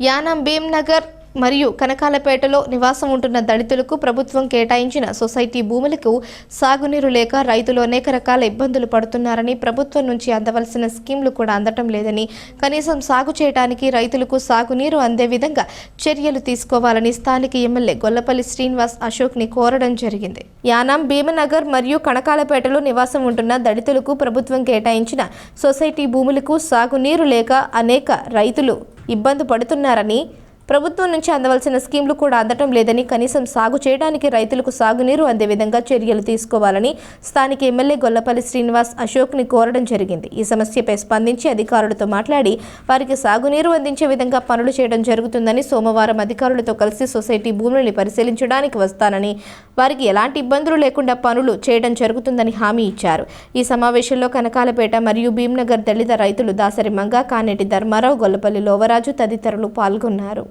యానం భీమ్నగర్ మరియు కనకాలపేటలో నివాసం ఉంటున్న దళితులకు ప్రభుత్వం కేటాయించిన సొసైటీ భూములకు సాగునీరు లేక రైతులు అనేక రకాల ఇబ్బందులు పడుతున్నారని ప్రభుత్వం నుంచి అందవలసిన స్కీమ్లు కూడా అందటం లేదని కనీసం సాగు చేయడానికి రైతులకు సాగునీరు అందే విధంగా చర్యలు తీసుకోవాలని స్థానిక ఎమ్మెల్యే గొల్లపల్లి శ్రీనివాస్ అశోక్ని కోరడం జరిగింది. యానాం భీమనగర్ మరియు కనకాలపేటలో నివాసం ఉంటున్న దళితులకు ప్రభుత్వం కేటాయించిన సొసైటీ భూములకు సాగునీరు లేక అనేక రైతులు ఇబ్బంది పడుతున్నారని ప్రభుత్వం నుంచి అందవలసిన స్కీమ్లు కూడా అందటం లేదని కనీసం సాగు చేయడానికి రైతులకు సాగునీరు అందే విధంగా చర్యలు తీసుకోవాలని స్థానిక ఎమ్మెల్యే గొల్లపల్లి శ్రీనివాస్ అశోక్ని కోరడం జరిగింది. ఈ సమస్యపై స్పందించి అధికారులతో మాట్లాడి వారికి సాగునీరు అందించే విధంగా పనులు చేయడం జరుగుతుందని సోమవారం అధికారులతో కలిసి సొసైటీ భూములని పరిశీలించడానికి వస్తానని వారికి ఎలాంటి ఇబ్బందులు లేకుండా పనులు చేయడం జరుగుతుందని హామీ ఇచ్చారు. ఈ సమావేశంలో కనకాలపేట మరియు భీమ్నగర్ దళిత రైతులు దాసరి మంగ కానేటి ధర్మారావు గొల్లపల్లి లోవరాజు తదితరులు పాల్గొన్నారు.